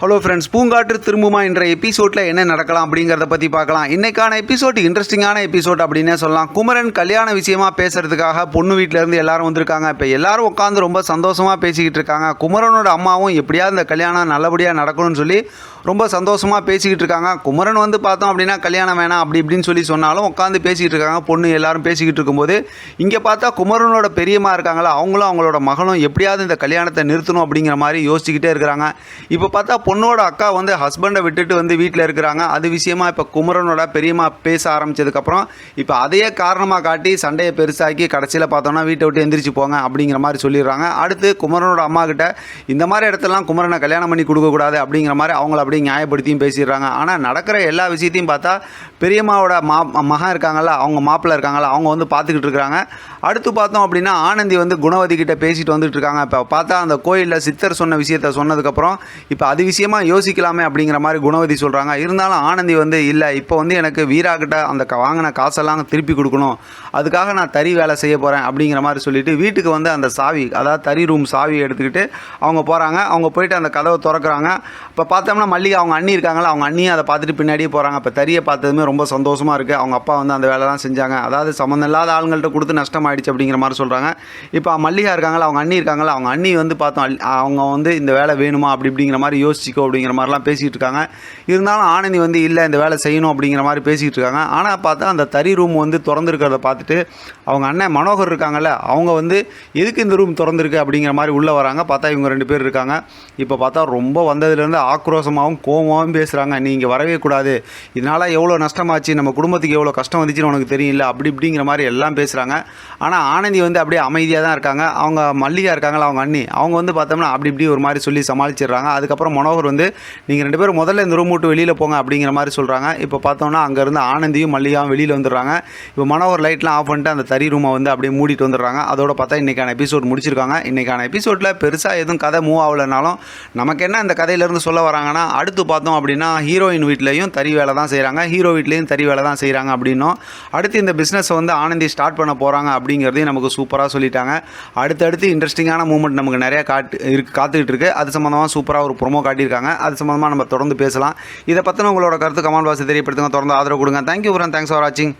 Hello friends பூங்காற்று திரும்புமா என்ற எபிசோடில் என்ன நடக்கலாம் அப்படிங்கிறத பற்றி பார்க்கலாம். இன்னைக்கான எபிசோட் இன்ட்ரெஸ்டிங்கான எபிசோட் அப்படின்னே சொல்லலாம். குமரன் கல்யாண விஷயமா பேசுறதுக்காக பொண்ணு வீட்டில் இருந்து எல்லாரும் வந்திருக்காங்க. இப்போ எல்லாரும் உட்காந்து ரொம்ப சந்தோஷமாக பேசிக்கிட்டு இருக்காங்க. குமரனோட அம்மாவும் எப்படியாவது இந்த கல்யாணம் நல்லபடியாக நடக்கணும்னு சொல்லி ரொம்ப சந்தோஷமாக பேசிக்கிட்டு இருக்காங்க. குமரன் வந்து பார்த்தோம் அப்படின்னா கல்யாணம் வேணாம் அப்படி இப்படின்னு சொல்லி சொன்னாலும் உட்காந்து பேசிக்கிட்டு இருக்காங்க. பொண்ணு எல்லாரும் பேசிக்கிட்டு இருக்கும்போது இங்கே பார்த்தா குமரனோட பெரியம்மா இருக்காங்களா அவங்களும் அவங்களோட மகளும் எப்படியாவது இந்த கல்யாணத்தை நிறுத்தணும் அப்படிங்கிற மாதிரி யோசிச்சுக்கிட்டே இருக்கிறாங்க. இப்போ பார்த்தா பொண்ணோட அக்கா வந்து ஹஸ்பண்டை விட்டுட்டு வந்து வீட்டில் இருக்கிறாங்க. அது விஷயமா இப்போ குமரனோட பெரியம்மா பேச ஆரம்பிச்சதுக்கப்புறம் இப்போ அதையே காரணமாக காட்டி சண்டையை பெருசாக்கி கடைசியில் பார்த்தோன்னா வீட்டை விட்டு எந்திரிச்சு போங்க அப்படிங்கிற மாதிரி சொல்லிடுறாங்க. அடுத்து குமரனோட அம்மா கிட்ட இந்த மாதிரி இடத்துலலாம் குமரனை கல்யாணம் பண்ணி கொடுக்கக்கூடாது அப்படிங்கிற மாதிரி அவங்கள அப்படியே நியாயப்படுத்தியும் பேசிடுறாங்க. ஆனால் நடக்கிற எல்லா விஷயத்தையும் பார்த்தா பெரியம்மாவோட மா மகன் இருக்காங்கல்ல அவங்க மாப்பிள்ளை இருக்காங்கல்ல அவங்க வந்து பார்த்துக்கிட்டு இருக்கிறாங்க. அடுத்து பார்த்தோம் அப்படின்னா ஆனந்தி வந்து குணவதி கிட்ட பேசிட்டு வந்துட்டு இருக்காங்க. இப்போ பார்த்தா அந்த கோயிலில் சித்தர் சொன்ன விஷயத்த சொன்னதுக்கப்புறம் இப்போ அது விஷயம் யோசிக்கலாமே அப்படிங்கிற மாதிரி குணவதி சொல்கிறாங்க இருந்தாலும் ஆனந்தி வந்து இல்லை இப்போ வந்து எனக்கு வீரா கிட்ட அந்த க- வாங்கின காசெல்லாம் திருப்பி கொடுக்கணும். அதுக்காக நான் தறி வேலை செய்ய போகிறேன் அப்படிங்கிற மாதிரி சொல்லிட்டு வீட்டுக்கு வந்து அந்த சாவி அதாவது தறி ரூம் சாவி எடுத்துக்கிட்டு அவங்க போகிறாங்க அவங்க போயிட்டு அந்த கதவை திறக்கிறாங்க. இப்போ பார்த்தோம்னா மல்லிகை அவங்க அண்ணி இருக்காங்களா அவங்க அண்ணியும் அதை பார்த்துட்டு பின்னாடியே போகிறாங்க இப்போ தறியை பார்த்ததுமே ரொம்ப சந்தோஷமாக இருக்குது அவங்க அப்பா வந்து அந்த வேலைலாம் செஞ்சாங்க. அதாவது சம்மந்தம் இல்லாத ஆளுங்கள்ட்ட கொடுத்து நஷ்டமாயிடுச்சு அப்படிங்கிற மாதிரி சொல்கிறாங்க இப்போ மல்லிகா இருக்காங்களா அவங்க அண்ணி இருக்காங்களா அவங்க அண்ணி வந்து பார்த்தோம் அவங்க வந்து இந்த வேலை வேணுமா அப்படி இப்படிங்கிற மாதிரி வச்சுக்கோ அப்படிங்கிற மாதிரிலாம் பேசிகிட்டு இருக்காங்க இருந்தாலும் ஆனந்தி வந்து இல்லை இந்த வேலை செய்யணும் அப்படிங்கிற மாதிரி பேசிகிட்டு இருக்காங்க ஆனால் பார்த்தா அந்த தறி ரூம் வந்து திறந்துருக்கிறத பார்த்துட்டு அவங்க அண்ணன் மனோகர் இருக்காங்கல்ல அவங்க வந்து எதுக்கு இந்த ரூம் திறந்துருக்கு? அப்படிங்கிற மாதிரி உள்ளே வராங்க. பார்த்தா இவங்க ரெண்டு பேர் இருக்காங்க. இப்போ பார்த்தா ரொம்ப வந்ததுலேருந்து ஆக்ரோஷமாகவும் கோவமாகவும் பேசுகிறாங்க நீ இங்கே வரவே கூடாது. இதனால் எவ்வளோ நஷ்டமாச்சு? நம்ம குடும்பத்துக்கு எவ்வளோ கஷ்டம் வந்துச்சுன்னு உனக்கு தெரியல. அப்படி இப்படிங்கிற மாதிரி எல்லாம் பேசுகிறாங்க ஆனால் ஆனந்தி வந்து அப்படியே அமைதியாக தான் இருக்காங்க. அவங்க மல்லிகா இருக்காங்களா அவங்க அண்ணி. அவங்க வந்து பார்த்தோம்னா அப்படி இப்படி ஒரு மாதிரி சொல்லி சமாளிச்சிடுறாங்க. அதுக்கப்புறம் மனோகர் வந்து நீங்கள் ரெண்டு பேரும் முதல்ல இந்த ரூம் விட்டு வெளியில் போங்க அப்படிங்கிற மாதிரி சொல்கிறாங்க இப்போ பார்த்தோம்னா அங்கேருந்து ஆனந்தியும் மல்லிகாவும் வெளியில் வந்துடுறாங்க. இப்போ மனோவர் லைட்லாம் ஆஃப் பண்ணிட்டு அந்த தறி ரூமை வந்து அப்படியே மூடிட்டு வந்துடுறாங்க. அதோட பார்த்தா இன்றைக்கான எபிசோட் முடிச்சிருக்காங்க. இன்றைக்கான எபிசோடில் பெருசாக எதுவும் கதை மூவ் ஆகலைனாலும் நமக்கு என்ன இந்த கதையிலேருந்து சொல்ல வராங்கன்னா அடுத்து பார்த்தோம் அப்படின்னா ஹீரோயின் வீட்லேயும் தறி வேலை தான் செய்கிறாங்க ஹீரோ வீட்லேயும் தறி வேலை தான் செய்கிறாங்க அப்படின்னும். அடுத்து இந்த பிஸ்னஸை வந்து ஆனந்தி ஸ்டார்ட் பண்ண போகிறாங்க அப்படிங்கிறதையும் நமக்கு சூப்பராக சொல்லிட்டாங்க. அடுத்தடுத்து இன்ட்ரெஸ்டிங்கான மூமெண்ட் நமக்கு நிறையா காட்டு இருக்கு காத்துக்கிட்டு இருக்கு. அது சம்மந்தமாக சூப்பராக ஒரு ப்ரோமோ காட்டியிருக்காங்க அது சம்மந்தமாக நம்ம தொடர்ந்து பேசலாம். இதை பற்றின உங்களோட கருத்து கமெண்ட் பாக்ஸ் தெரியப்படுத்துங்க. தொடர்ந்து ஆதரவு கொடுங்க. தேங்க்யூ ஃப்ரெண்ட் தேங்க்ஸ் ஃபார் வாட்சிங்